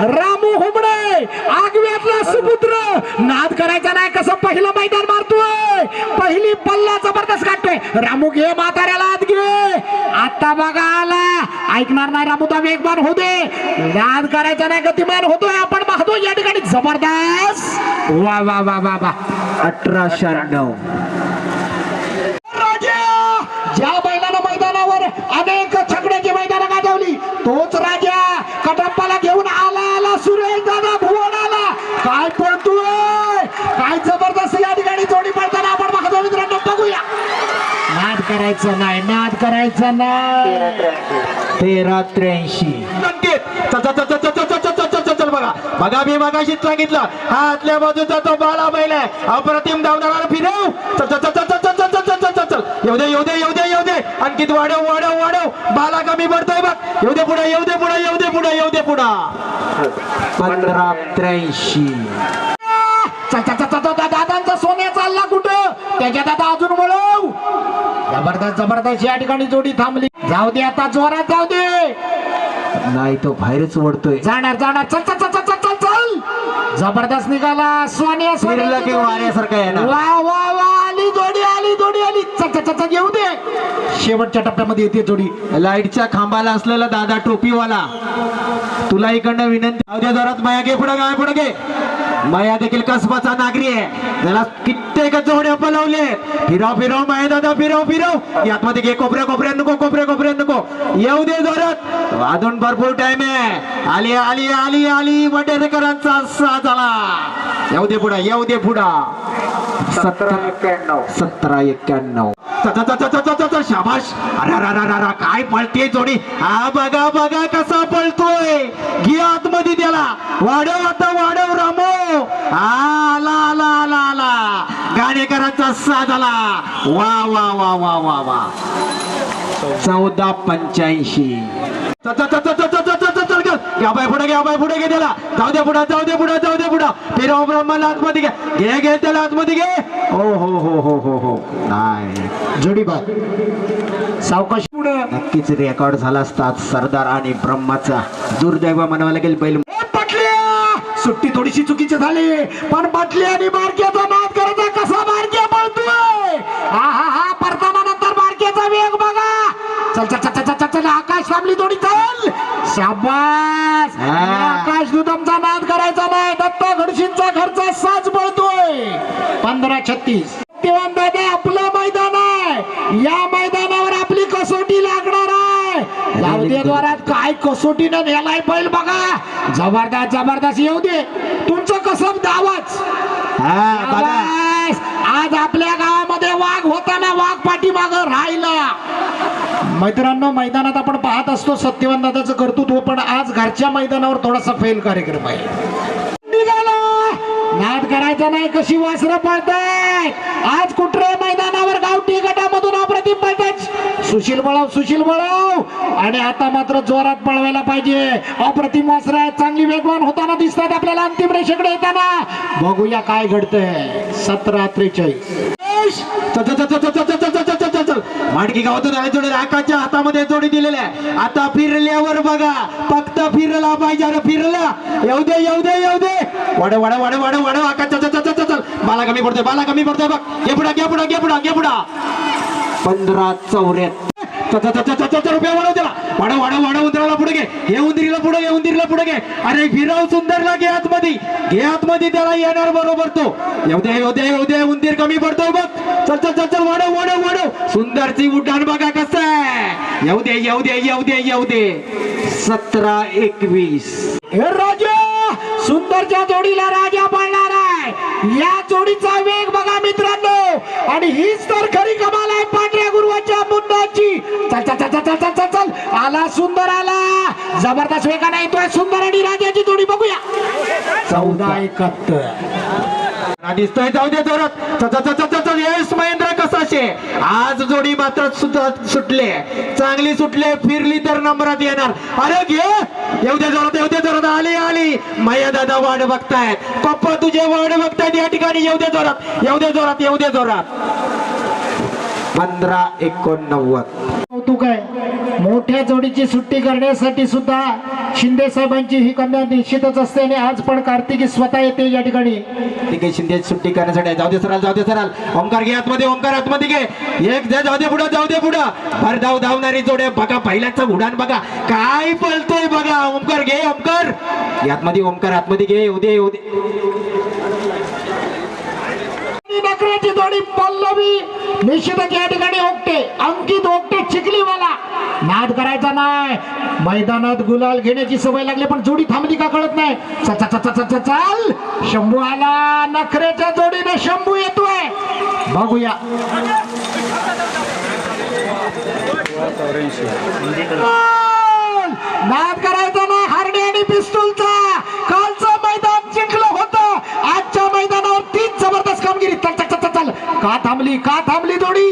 रामू हुमणे आगव्यातला सुपुत्र. नाद करायचा नाही कसं पहिलं मैदान मारतोय? पहिली पल्ला जबरदस्त काढतोय. रामू घे म्हाताऱ्याला आत घे. आता बघा आला. ऐकणार नाही रामू तो वेगवान होऊ दे. नाद करायचा नाही गतिमान होतोय आपण. पाहतो या ठिकाणी जबरदस्त. वा वा वा वा वा. अठरा शहाण्णव राजा ज्या बैलानं मैदानावर अनेक छकड्याची मैदानं गाजवली तोच राजा कटप्पाला घेऊन आला आला सुरेश दादा भुवन आला काय पडतोय काय जबरदस्त या ठिकाणी जोडी पडताना आपण पाहतो मित्रांनो बघूया नाद करायचं नाही नाद करायचं नाही तेरा त्र्याऐंशी बघा बघा मी मगाशीच सांगितलं हा आतल्या बाजूचा तो बाला बैल आहे अप्रतिम धावणारा फिरव चल चल चल चल चल चल चल चल चल येऊ दे येऊ दे येऊ दे आणखी वाढव वाढव वाढव. बाला कमी पडतोय बघ. येऊ दे पुढे येऊ दे पुढे येऊ दे पुढे येऊ दे पुढे. पंधरा त्र्याऐंशी दादांचा सोन्या चालला कुठं? त्याच्या दादा अजून वळव. जबरदस्त जबरदस्त या ठिकाणी जोडी थांबली. जाऊ दे आता जोरात जाऊ दे. नाही तो बाहेरच ओढतोय जाणार जाणार. चल चल चल चल चल चल जबरदस्त निघाला. सोन्या की वाऱ्यासारखं. वा वा. जोडी आली. जोडी आली चल येऊ दे. शेवटच्या टप्प्यामध्ये येते जोडी. लाईटच्या खांबाला असलेला दादा टोपीवाला. तुला इकडनं विनंती जाऊ दे जरात माया घे पुढे काय पुढे घे. माया देखील कसबाचा नागरी आहे. त्याला कित्येक जोड्या पलवले. फिरव फिरव माया दादा फिरव फिरव. यातमध्ये घे कोपऱ्या कोपऱ्यात नको कोपऱ्या कोपऱ्यात नको. येऊ दे जोरात. अजून भरपूर टाइम आहे. आली आली आली आली. वडेरकरांचा सा झाला. येऊ दे पुढा येऊ दे पुढा. सतरा एक्क्याण्णव. सतरा एक्क्याण्णव. शाबाश अरे, काय पळते जोडी? हा बघा बघा कसा पळतोय. घे आतमध्ये त्याला. वाढव आता वाढव रामो. ठाणेकरांचा साथ आला वा वा वा वा वा वा. चौदा पंच्याऐंशी. घ्या बाय पुढे घ्या बाय पुढे घे त्याला. जाऊ दे पुढा जाऊ दे पुढा जाऊ दे पुढा. ब्रह्माला आतमध्ये घ्या घे घे त्याला आतमध्ये घे. हो हो हो हो हो हो. नाही. जुडी बाय सावकाश. पुढे नक्कीच रेकॉर्ड झाला असता सरदार आणि ब्रह्माचा. दुर्दैव म्हणावा लागेल बैल. पटल्या! सुट्टी थोडीशी चुकीची झाली. पण पटली आणि मार्ग करायचा कसा बारक्या पळतोय? हा हा हा परताना नंतर बारक्याचा वेग बघा. चल चल चल चल चल आकाश थांबली थोडी चल शाबास. आकाश दुदमचा नाद करायचा नाही. दत्ता घडशींचा घरचा साज पळतोय. पंधरा छत्तीस. तेव्हा दादा आपलं मैदान आहे. या मैदानावर द्वारात. काय कसोटीनं नेलाय बैल बघा. जबरदस्त जबरदस्त. येऊ दे. तुमचं कसं दावाच. आज आपल्या गावामध्ये वाघ होताना वाघ पाठीमाग राहिला. मित्रांनो मैदानात आपण पाहत असतो सत्यवान दादाचं कर्तृत्व पण आज घरच्या मैदानावर थोडासा फेल कार्यक्रम आहे. निघाला. नाद करायचा नाही कशी वासरं पळताय आज कुठल्या गावठी गटामधून अप्रतिम पळताय सुशील मळाव सुशील मळाव आणि आता मात्र जोरात पळवायला पाहिजे अप्रतिम वासरं चांगली वेगवान होताना दिसतात आपल्याला अंतिम रेषेकडे येताना बघूया काय घडतंय सतरा त्रेचाळीस माडकी गावातून आले जोडी आकाशच्या हातामध्ये जोडी दिलेली आहे. आता फिरल्यावर बघा फक्त फिरला पाहिजे. अरे फिरला. येऊ दे येऊ दे येऊ दे. वाढ वाढ वाढ वाढ वाढ आकाश चल चल चल. बाला कमी पडतोय बाला कमी पडतोय. बघ. घे पुढा घे पुढा घे पुढा घे पुढा. पंधरा चौऱ्याहत्तर रुपया वाढव त्याला. वाढव वाढव वाढव उंदराला पुढे घे. हे उंदरीला पुढे घे उंदरीला पुढे घे. अरे फिरव सुंदरला घे आतमध्ये. घे आतमध्ये त्याला येणार बरोबर तो. येऊ दे येऊ दे येऊ दे उंदीर कमी पडतो बघ. चल चल चल चल वाढव वाढव वाढव. सुंदरची उड्डाण बघा कसं आहे. येऊ दे येऊ दे येऊ दे येऊ दे. सतरा एकवीस. हे राजा सुंदरच्या जोडीला राजा पळणार आहे. या जोडीचा वेग बघा मित्रांनो. आणि हीच तर खरी कमाल आहे पांढऱ्या चल चल चल चल चल चल आला सुंदर आला जबरदस्त वेगाने येतोय सुंदर आणि राजाची जोडी बघूया चौदा एकाहत्तर दिसतोय जाऊ दे जोरात येस यश महेंद्र कसाशे आज जोडी मात्र सुटले चांगली सुटले फिरली तर नंबरात येणार अरे घे येऊ दे जोरात येऊ दे जोरात आली आली मैया दादा वाट बघतायत पप्पा तुझे वाट बघतायत या ठिकाणी येऊ दे जोरात येऊ दे जोरात येऊ दे जोरात पंधरा एकोणनव्वद कौतुक आहे. मोठ्या जोडीची सुट्टी करण्यासाठी सुद्धा शिंदे साहेबांची ही कन्या निश्चितच असते आणि आज पण कार्तिकी स्वतः येते या ठिकाणी. ठीक आहे शिंदे सुट्टी करण्यासाठी जाऊ दे सराल जाऊ दे सराल. ओंकार घे आतमध्ये ओंकार आतमध्ये घे. एक दे जाऊ दे पुढं जाऊ दे पुढं. भर धाव धावणारी जोड्या बघा पहिल्याचा उडान बघा. काय पलतोय बघा. ओंकार घे ओंकार. आतमध्ये ओंकार आतमध्ये घे. येऊ दे येऊ दे आणि जोडी पल्लवी निश्चितच या ठिकाणी ओकटे अंकित ओकटे चिखलीवाला नाद करायचा नाही. मैदानात गुलाल घेण्याची सवय लागली पण जोडी थांबली का कळत नाही. चाल. शंभू आला नखऱ्याच्या जोडीने शंभू येतोय. बघूया! नाद करायचा नाही हारणे आणि पिस्तूलचा कालचं मैदान जिंकलं होतं आजच्या मैदानावर तीच जबरदस्त कामगिरी चल चल चल चल, चल का थांबली का थांबली जोडी.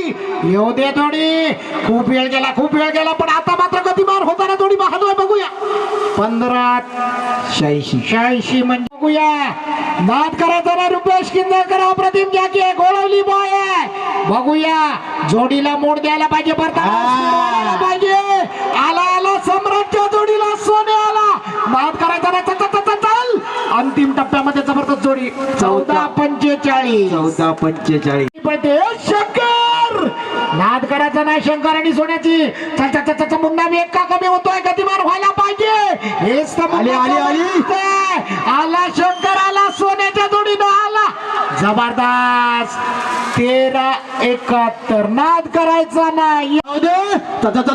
येऊ दे जोडी. खूप वेळ गेला खूप वेळ गेला पण आता मात्र गतिमान होताना जोडी पाहतोय बघूया. पंधरा शहाऐंशी शहाऐंशी म्हणजे बघूया. नाद करायचा ना रुपेश किंदकर अप्रतिम जॅकी गोळवली बॉय बघूया. जोडीला मोड द्यायला पाहिजे परत पाहिजे. आला आला सम्राटच्या जोडीला सोने आला. नाद करायचा ना. अंतिम टप्प्यामध्ये जबरदस्त जोडी. चौदा पंचेचाळीस. चौदा पंचेचाळीस. नाही शंकर आणि सोन्याची चल चल चल, चल चल मुन्ना वेग का कमी होतोय गतिमान व्हायला पाहिजे हेच तर आली, आली, आली. दिसतंय. आला शंकर आला सोन्याच्या जोडीनं आला जबरदस्त तास तेरा एकाहत्तर नाद करायचा नाही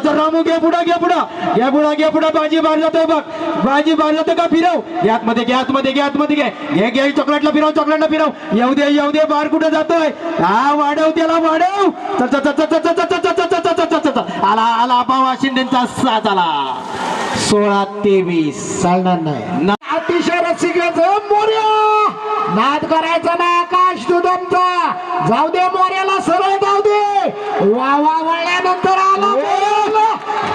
रामू घ्या पुढं घ्या पुढं घ्या पुढं घ्या पुढं बाजी बाहेर जातो बघ बाजी बाहेर जातो का फिरव यात मध्ये घ्या मध्ये घ्या मध्ये घे घे घे चॉकलेटला फिरव चॉकलेटला फिरव येऊ दे येऊ दे बाहेर कुठं जातोय हा वाढव त्याला वाढव आला आला बाबा शिंदेचा सात आला सोळा तेवीस चालणार नाही अतिशय रसिक मोर्या नाद करायचा ना आकाश तुदमचा जाऊ दे मोर्याला सरळ जाऊ दे. वा वा वळल्यानंतर आला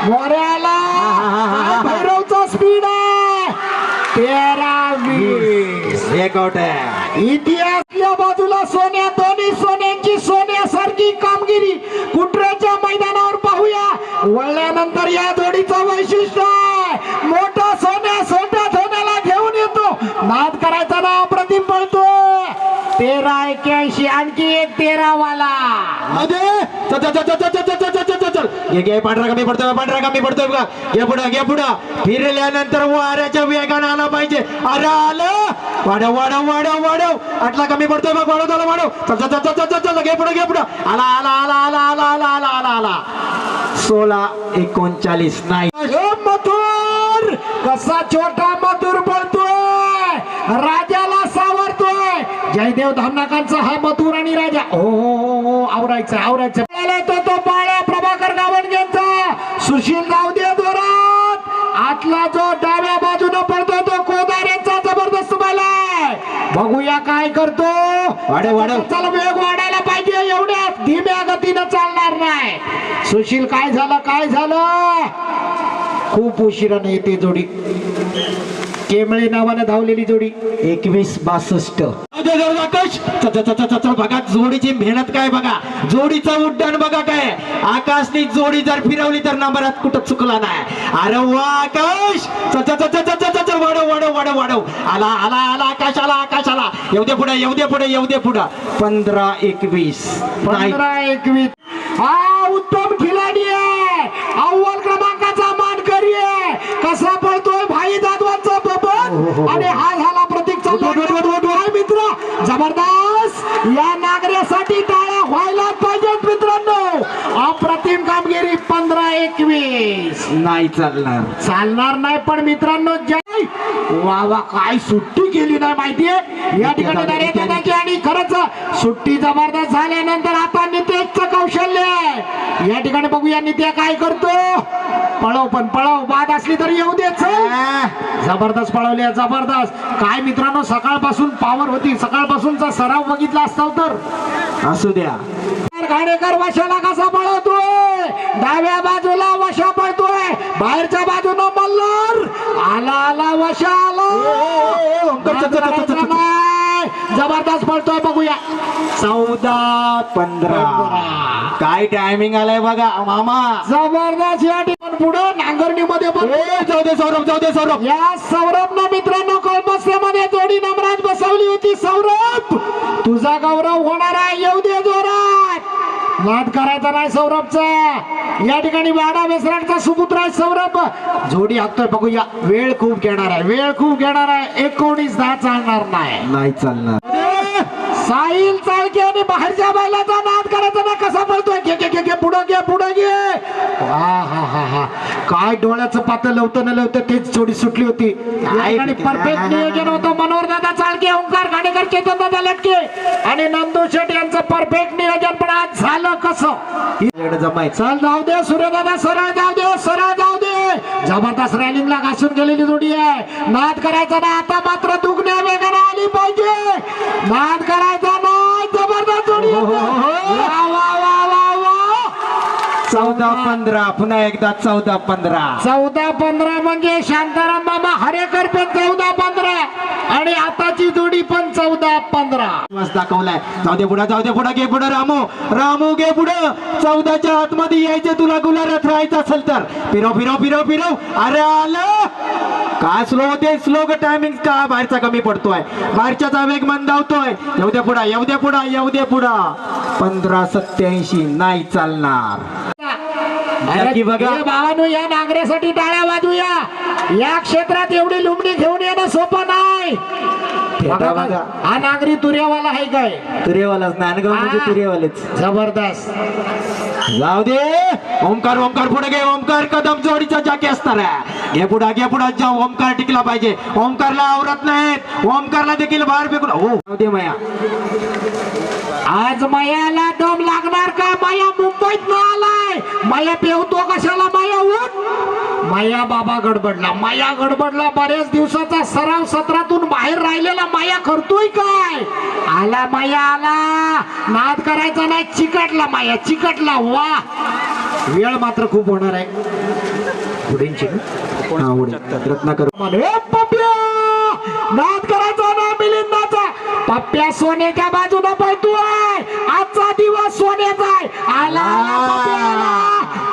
काय भैरवचा स्पीड आहे. तेरा वीस एक इतिहासल्या बाजूला सोन्या दोन्ही सोन्यांची सोन्यासारखी कामगिरी. कुटऱ्याच्या मैदानावर पाहूया वळल्यानंतर या जोडीचं वैशिष्ट्य आहे मोठा सोन्या सोन्या सोन्याला घेऊन येतो नाद करायचा ना अप्रतिम पळतोय तेरा एक्याऐंशी आणखी एक तेरा वाला अरे चल चल चल चल चल चल चल चल चल चल घे घे पांढरा कमी पडतोय पांढरा कमी पडतोय बघा घे पुढं घे पुढं फिरल्यानंतर वाऱ्याच्या वेगानं आला पाहिजे अरे आलं वाढव वाढव वाढव वाढव आटला कमी पडतोय बघ वाढव त्याला वाढव चल चल चल चल चल चल घे पुढं घे पुढं आला आला आला आला आला आला आला आला आला सोळा एकोणचाळीस नाही हे मथुर कसा छोटा मथुर पळतोय देव धामनाकांचा हा मथुर आणि राजा. हो आवरायचा आवरायचा. तो तो पाळा प्रभाकर गावणगेंचा सुशील दे दोरात आतला जो डाव्या बाजूने पडतो तो कोदार यांचा जबरदस्त मला बघूया काय करतो. वाडे वाडे चला वेग वाढायला पाहिजे एवढ्या धीम्या गतीनं चालणार नाही. सुशील काय झालं काय झालं? खूप उशिरानं येते जोडी. केमळे नावानं धावलेली जोडी. एकवीस बासष्ट. मध्ये आकाश बघा जोडीची मेहनत काय बघा जोडीचं उड्डाण बघा काय आकाशनी जोडी जर फिरवली तर नंबरात कुठं चुकला नाही अरे वा आकाश वाढव वाढव वाढव वाढव आला आला आला आकाश आला आकाश आला येऊ दे पुढे येऊ दे पुढे येऊ दे पुढे पंधरा एकवीस पंधरा एकवीस हा उत्तम खिलाडी आहे अव्वल क्रमांकाचा मानकरी आहे कसा पळतोय भाई दादवांचा बबन आणि हा झाला प्रतीक चालला जबरदस्त! या नागऱ्यासाठी टाळ्या व्हायलाच पाहिजेत मित्रांनो. अप्रतिम कामगिरी पंधरा एकवीस. नाही चालणार. चालणार नाही पण मित्रांनो वा वा काय सुट्टी केली नाही माहितीये? या ठिकाणी दर्या दादाची आणि खरंच सुट्टी जबरदस्त झाल्यानंतर आता नितेशचं कौशल्य आहे. या ठिकाणी बघूया नित्या काय करतो. पळव पण पळव. बाद असली तरी येऊ दे चल. जबरदस्त पळवली जबरदस्त. काय मित्रांनो सकाळपासून पावर होती. सकाळपासूनचा सराव बघितला असता तर? असू द्या. घाणेकर वशाला कसा डाव्या बाजूला वशा पळतोय बाहेरच्या बाजूनं मल्हार. आला आला वशा आला. जबरदस्त पळतोय बघूया. चौदा पंधरा. काय टायमिंग आलाय बघा मामा. जबरदस्त या ठिकाणी पुढे. नांगरणीमध्ये पण ए, जाऊ दे सौरभ जाऊ दे सौरभ. या सौरभनं मित्रांनो कळमस्त्यामध्ये जोडी नम्रात बसवली होती सौरभ. तुझा गौरव होणार आहे येऊ दे जोरात. नाद करायचा नाही सौरभचा. या ठिकाणी वाडा बेसराटचा सुपुत्र आहे सौरभ. जोडी हाकतोय. बघूया. वेळ खूप घेणार आहे. वेळ खूप घेणार आहे. एकोणीस दहा चालणार नाही. नाही चालणार. साहिल चालके आणि बाहेरच्या बैलाचा नाद करायचा ना कसा पळतोय? घे घे घे घे पुढं घे पुढं घे. हा हा हा हा. काय डोळ्याचं पातळ लवतं न लवतं तेच जोडी सुटली होती. आणि परफेक्ट नियोजन होतं. मनोहर दादा चालके ओंकार खाडेकर चेतन दादा लटके आणि नंदू शेट यांचं परफेक्ट नियोजन पण आज झालं कसं? जमायचं. चल जाऊ दे सूर्यदादा सरळ जाऊ दे सरळ जाऊ दे. जबरदस्त रॅलिंगला घासून गेलेली जोडी आहे. नाद करायचा ना आता मात्र दुगण्या वेगाने आली पाहिजे. মাঠ কারায় জামাই জবরদস্ত चौदा पंधरा पुन्हा एकदा चौदा पंधरा. चौदा पंधरा म्हणजे शांताराम मामा हरेकर पण चौदा पंधरा. आणि आताची जोडी पण चौदा पंधरा. दाखवलाय. जाऊ दे पुढे जाऊ दे पुढे घे पुढे रामू. रामू घे पुढे. चौदाच्या आतमध्ये यायचे तुला गुलारात राहायचं असेल तर. फिरव फिरव फिरव फिरव. अरे आलं. काय स्लो होते स्लो टायमिंग का बाहेरचा कमी पडतोय? बाहेरच्याचा वेग मंदावतोय येऊ दे पुढा येऊ दे पुढा येऊ दे पुढा. पंधरा सत्याऐंशी नाही चालणार. नक्की बघा. भावानो या नांगऱ्यासाठी टाळ्या वाजूया. या क्षेत्रात एवढी लुमणी घेऊन येणं सोपं नाही. बघा. हा नांगरी तुर्यावाला आहे काय? तुरेवालाच नांदगाव म्हणजे. तुरेवालेच. जबरदस्त. जाऊ दे. ओमकार ओमकार पुढे घे. ओमकार कदम जोडीचा जाके असणार आहे. घे पुढा घे पुढा. जा ओमकार टिकला पाहिजे. ओमकारला आवरत नाहीत. ओमकारला देखील बाहेर फेकून हो जाऊ दे माया. आज मायाला दम लागणार का? माया मुंबईत न आलाय. माया पेवतो कशाला? माया उठ माया बाबा गडबडला. माया गडबडला बऱ्याच दिवसाचा सराव सत्रातून बाहेर राहिलेला माया करतोय काय? आला माया आला. नाद करायचा नाही चिकटला माया चिकटला. वा. वेळ मात्र खूप होणार आहे. पुढील रत्नाकर. नाद करायचा ना पप्प्या सोन्याच्या बाजूला पळतोय आजचा दिवस सोन्याचा आला.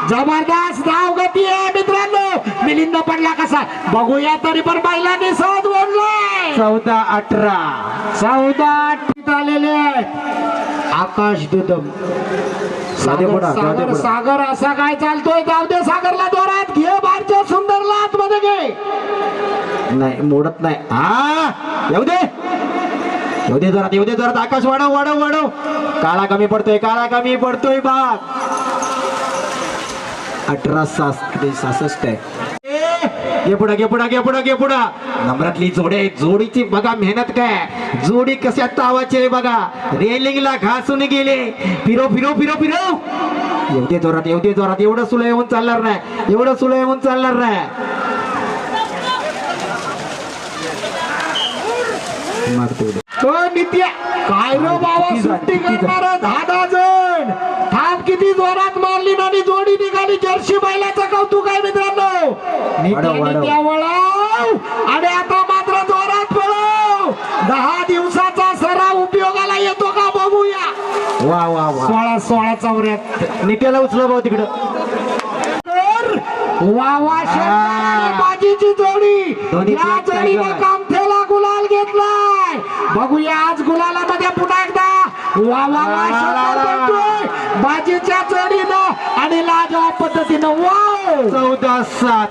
जबरदस्त धाव गती आहे मित्रांनो. मिलिंद पडला कसा? बघूया तरी पण बैलांनी सहज बोललाय चौदा अठरा. चौदा आठवीत आलेले आकाश दुदम. सागर सागर. सागर असा काय चालतोय? जाऊ दे सागरला दोरात घे बारच्या सुंदरला आतमध्ये घे. नाही मोडत नाही. हा येऊ दे. येऊ दे जोरात येऊ दे जोरात आकाश वाढव वाढव वाढव. काळा कमी पडतोय काळा कमी पडतोय बाग अठरा सासष्ट सहासष्ट आहे घे पुढं घे पुढा घे पुढं घे पुढा. नम्रातली जोडे जोडीची बघा मेहनत काय. जोडी कशा तावाची आहे बघा. रेलिंगला घासून गेले. फिरो फिरो फिरो फिरो. एवढे जोरात एवढे जोरात. एवढं सुलं येऊन चालणार नाही. एवढं सुलं येऊन चालणार नाही. नित्या काय रो बाबा किती झाली, सुट्टी किती झाली? करणार दहा दहा जण थांब किती जोरात मारली ना आणि जोडी निघाली जर्सी बैलाचं कौतुक आहे मित्रांनो. नित्या वाढव, वाढव. नित्या वळाव. आणि आता मात्र जोरात पळव. दहा दिवसाचा सराव उपयोगाला येतो का बघूया. वा वा वा. सोळा सोळा चौऱ्याहत्तर नित्याला उचला भाऊ तिकडं. वा वा बाजीची जोडी. या बघूया आज गुलालामध्ये पुन्हा एकदा. वा वा वा. बाजीच्या जोडीनं आणि लाजवाब पद्धतीनं. वाव! चौदा सात.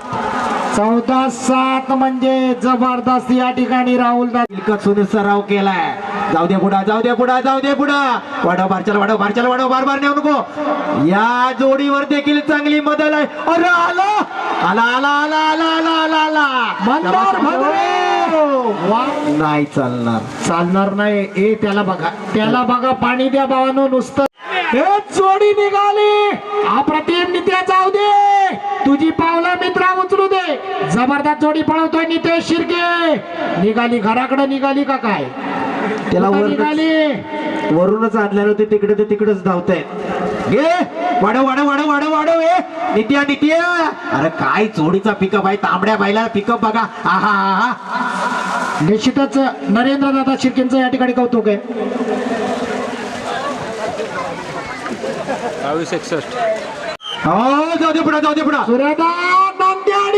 चौदा सात म्हणजे जबरदस्त या ठिकाणी राहुल कसून सराव केलाय. जाऊ दे पुढा जाऊ दे पुढा जाऊ दे पुढा वाढव बारच्याला वाढव बारच्याला वाढव. बार बार नेऊ नको. या जोडीवर देखील चांगली मदल आहे. अरे आला! आला आला आला आला आला आला आला. नाही चालणार. चालणार नाही. ए त्याला बघा. त्याला बघा. पाणी द्या भावानो नुसतं. हे जोडी निघाली. अप्रतिम नित्या जाऊ दे. तुझी पावलं जबरदस्त जोडी पळवतोय नितेश शिर्के. निघाली घराकडे निघाली का काय? त्याला वर निघाली? वरूनच आणलेलं होते तिकडे ते तिकडेच धावताय. घे वाढव वाढव वाढव वाढव वाढव ए नित्या नित्या. अरे काय जोडीचा पिकअप आहे तांबड्या बायला पिकअप बघा. आहा आहा. निश्चितच नरेंद्र दादा शिर्केंचं या ठिकाणी कौतुक आहे. बावीस एकसष्ट. हो जाऊ दे पुढे जाऊ दे पुढे. सूर्यदा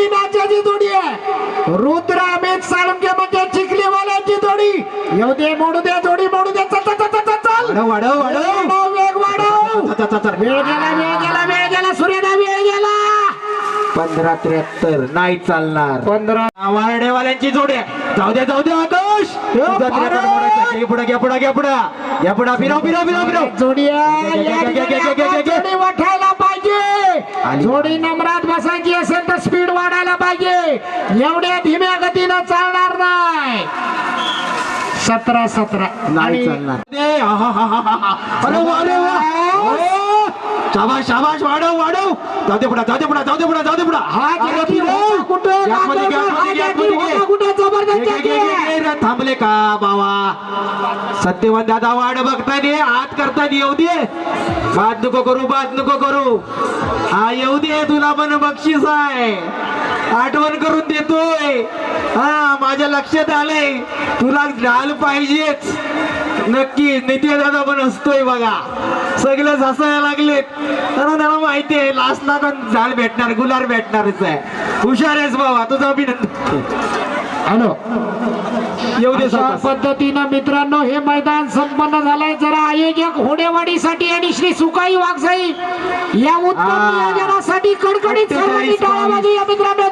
आणि नाच्याची जोडी आहे. रुद्र अमित साळुंके म्हणजे चिखलीवाल्याची जोडी. येऊ दे मोडू दे जोडी मोडू दे. चल चल चल चल चल. वाढव वाढव वेग वाढव. चल, चल, चल. वेळ गेला वेळ गेला वेळ गेला. सूर्यदा वेळ गेला. पंधरा त्र्याहत्तर नाही चालणार. पंधरा. वारडेवाल्यांची जोडी आहे. जाऊ दे जाऊ दे आकाश पुढे घ्या पुढे घ्या पुढे. या पुढे. फिरव फिरव फिरव फिरव. जोडी. जोडी वाठायला पाहिजे. जोडी नम्रात बसायची असेल स्पीड वाढायला पाहिजे एवढ्या धीम्या गतीनं चालणार नाही सतरा सतरा नाही आणि चालणार दे. आहा, हा, हा, हा, हा. अरे वा, अरे वा. ओ, शाबाश शाबाश वाढव वाढव जाऊ दे पुढे जाऊ दे पुढे जाऊ दे पुढे जाऊ दे पुढे हा जॅकी होता कुठं? हा जॅकी होता. कुठं? जबरदस्त घे, घे, जॅकी घे, घे, आहे. थांबले का बाबा? सत्यवान दादा वाढ बघताने हात करताना येऊ दे. बाद नको करू बाद नको करू. हा येऊ दे तुला पण बक्षीस आहे. आठवण करून देतोय. हा माझ्या लक्षात आलंय. तुला ढाल पाहिजेच. नक्की नित्य दादा पण असतोय बघा. सगळेच हसायला लागलेत. कारण त्याला माहिती आहे लास्टला पण झाड भेटणार गुलार भेटणारच आहे. हुशार आहेस बाबा तुझं अभिनंदन. हॅलो. येऊ दे अशा सावकाश. पद्धतीनं मित्रांनो हे मैदान संपन्न झालंय जरा आयोजक होडेवाडीसाठी आणि श्री सुकाई वाघसाई या उत्तम हा. नियोजनासाठी कडकडीत सर्वांनी अठ्ठेचाळीस वाजवूया मित्रांनो